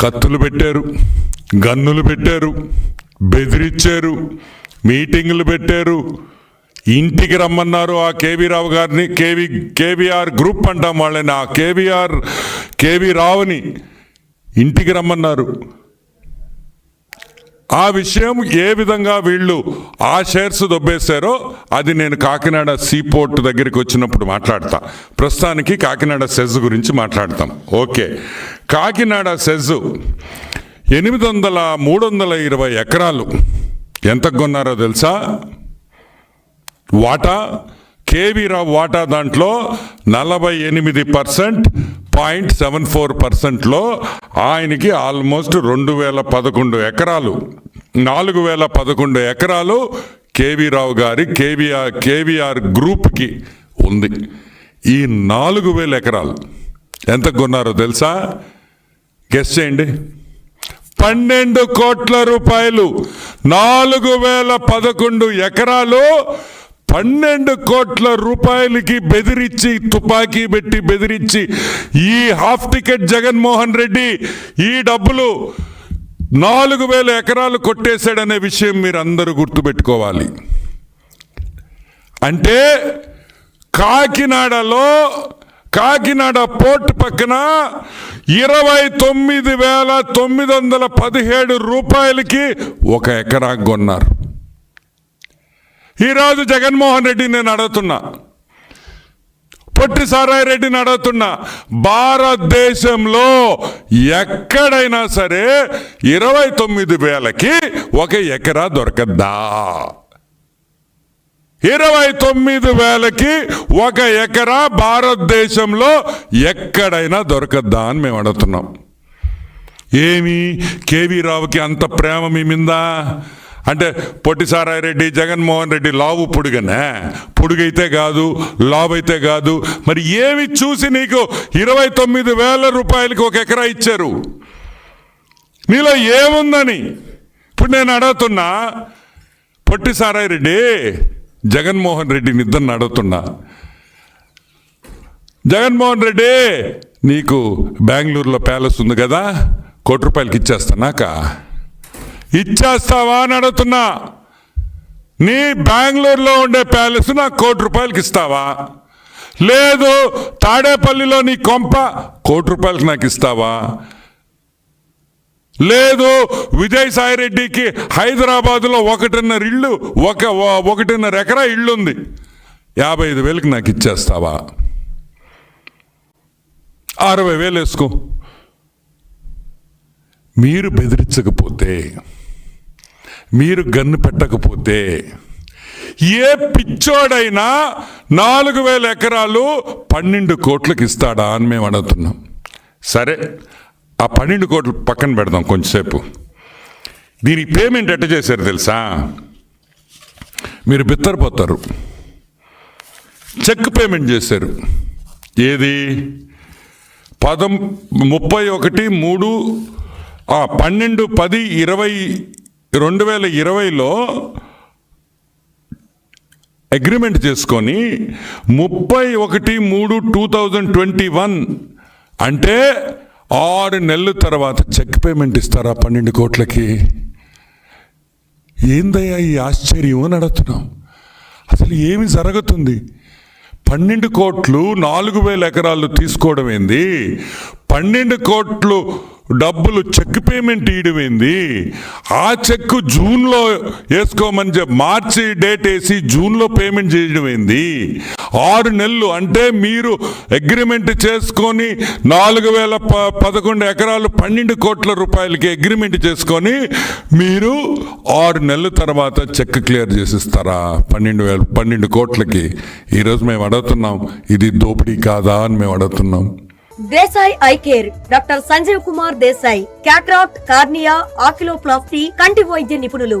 కత్తులు పెట్టారు గన్నులు పెట్టారు బెదిరించారు మీటింగులు పెట్టారు. ఇంటికి రమ్మన్నారు ఆ కేవీ రావు గారిని. కేవీ కేవీఆర్ గ్రూప్ అంటాం వాళ్ళని. ఆ కేవీఆర్ కేవీ రావుని ఇంటికి రమ్మన్నారు. ఆ విషయం ఏ విధంగా వీళ్ళు ఆ షేర్స్ దొబ్బేశారో అది నేను కాకినాడ సీపోర్ట్ దగ్గరికి వచ్చినప్పుడు మాట్లాడతా. ప్రస్తుతానికి కాకినాడ సెజ్ గురించి మాట్లాడతాం. ఓకే. కాకినాడ సెజ్ ఎనిమిది వందల మూడు వందల ఇరవై ఎకరాలు. ఎంత కొన్నారో తెలుసా? వాటా? కేవీరావు వాటా దాంట్లో నలభై ఎనిమిది పర్సెంట్ పాయింట్ సెవెన్ ఫోర్ పర్సెంట్లో ఆయనకి ఆల్మోస్ట్ రెండు వేల పదకొండు ఎకరాలు. నాలుగు వేల పదకొండు ఎకరాలు కేవీ రావు గారి కేవీఆర్ కేవీఆర్ గ్రూప్కి ఉంది. ఈ నాలుగు వేల ఎకరాలు. ఎంత కొన్నారో తెలుసా? గెస్ట్ చేయండి. పన్నెండు కోట్ల రూపాయలు నాలుగు వేల పదకొండు ఎకరాలు పన్నెండు కోట్ల రూపాయలకి బెదిరించి తుపాకీ పెట్టి బెదిరించి ఈ హాఫ్ టికెట్ జగన్మోహన్ రెడ్డి ఈ డబ్బులు నాలుగు వేల ఎకరాలు కొట్టేశాడనే విషయం మీరు అందరూ గుర్తుపెట్టుకోవాలి. అంటే కాకినాడలో కాకినాడ పోర్ట్ పక్కన ఇరవై తొమ్మిది వేల తొమ్మిది వందల పదిహేడు రూపాయలకి ఒక ఎకరా కొన్నారు. ఈరోజు జగన్మోహన్ రెడ్డి నేను అడుగుతున్నా. పొట్టి సారాయి రెడ్డిని అడుగుతున్నా. భారతదేశంలో ఎక్కడైనా సరే ఇరవై తొమ్మిది వేలకి ఒక ఎకరా దొరకద్దా? ఇరవై తొమ్మిది వేలకి ఒక ఎకరా భారతదేశంలో ఎక్కడైనా దొరకద్దా అని మేము అడుగుతున్నాం. ఏమి? కేవీ రావుకి అంత ప్రేమ మీ మిందా? అంటే పొట్టి సారాయి రెడ్డి జగన్మోహన్ రెడ్డి లావు పొడుగనే? పొడుగైతే కాదు లావు అయితే కాదు. మరి ఏమి చూసి నీకు ఇరవై తొమ్మిది వేల రూపాయలకి ఒక ఎకరా ఇచ్చారు? నీలో ఏముందని? ఇప్పుడు నేను అడుగుతున్నా పొట్టి సారాయి రెడ్డి జగన్మోహన్ రెడ్డిని ఇద్దరిని అడుగుతున్నా జగన్మోహన్ రెడ్డి నీకు బెంగళూరులో ప్యాలెస్ ఉంది కదా కోటి రూపాయలకి ఇచ్చేస్తానాక ఇచ్చేస్తావా అని అడుగుతున్నా. నీ బెంగళూరులో ఉండే ప్యాలెస్ నాకు కోటి రూపాయలకి ఇస్తావా? లేదు తాడేపల్లిలో నీ కొంప కోటి రూపాయలకి నాకు ఇస్తావా? లేదు విజయసాయి రెడ్డికి హైదరాబాద్లో ఒకటిన్నర ఇల్లు ఒక ఒకటిన్నర ఎకరా ఇల్లు ఉంది యాభై ఐదు వేలకు నాకు ఇచ్చేస్తావా? అరవై వేలు వేసుకో. మీరు బెదిరించకపోతే మీరు గన్ను పెట్టకపోతే ఏ పిచ్చోడైనా నాలుగు వేల ఎకరాలు పన్నెండు కోట్లకు ఇస్తాడా అని మేము అడుగుతున్నాం. సరే ఆ పన్నెండు కోట్లు పక్కన పెడదాం కొంచెంసేపు. దీనికి పేమెంట్ ఎట్ట చేశారు తెలుసా? మీరు బిత్తరపోతారు. చెక్ పేమెంట్ చేశారు. ఏది? పదం ముప్పై ఒకటి మూడు ఆ, పన్నెండు పది ఇరవై రెండు వేల ఇరవైలో అగ్రిమెంట్ చేసుకొని ముప్పై ఒకటి మూడు టూ థౌజండ్ ట్వంటీ వన్ అంటే ఆరు నెలల తర్వాత చెక్ పేమెంట్ ఇస్తారా పన్నెండు కోట్లకి? ఏందయ్యా ఈ ఆశ్చర్యం అని అడుగుతున్నాం. అసలు ఏమి జరుగుతుంది? పన్నెండు కోట్లు నాలుగు వేల ఎకరాలు తీసుకోవడం ఏంది? పన్నెండు కోట్లు డబ్బులు చెక్ పేమెంట్ ఇయడం ఆ చెక్ జూన్లో వేసుకోమని చెప్పి మార్చి డేట్ వేసి జూన్లో పేమెంట్ చేయడమైంది? ఆరు నెలలు అంటే మీరు అగ్రిమెంట్ చేసుకొని నాలుగు వేల ప పదకొండు ఎకరాలు పన్నెండు కోట్ల రూపాయలకి అగ్రిమెంట్ చేసుకొని మీరు ఆరు నెలల తర్వాత చెక్ క్లియర్ చేసిస్తారా? పన్నెండు వేల పన్నెండు కోట్లకి. ఈరోజు మేము అడుగుతున్నాం ఇది దోపిడీ కాదా అని మేము అడుగుతున్నాం. Desai eye care doctor Sanjeev Kumar Desai cataract cornea oculoplasty కంటి వైద్య నిపుణులు.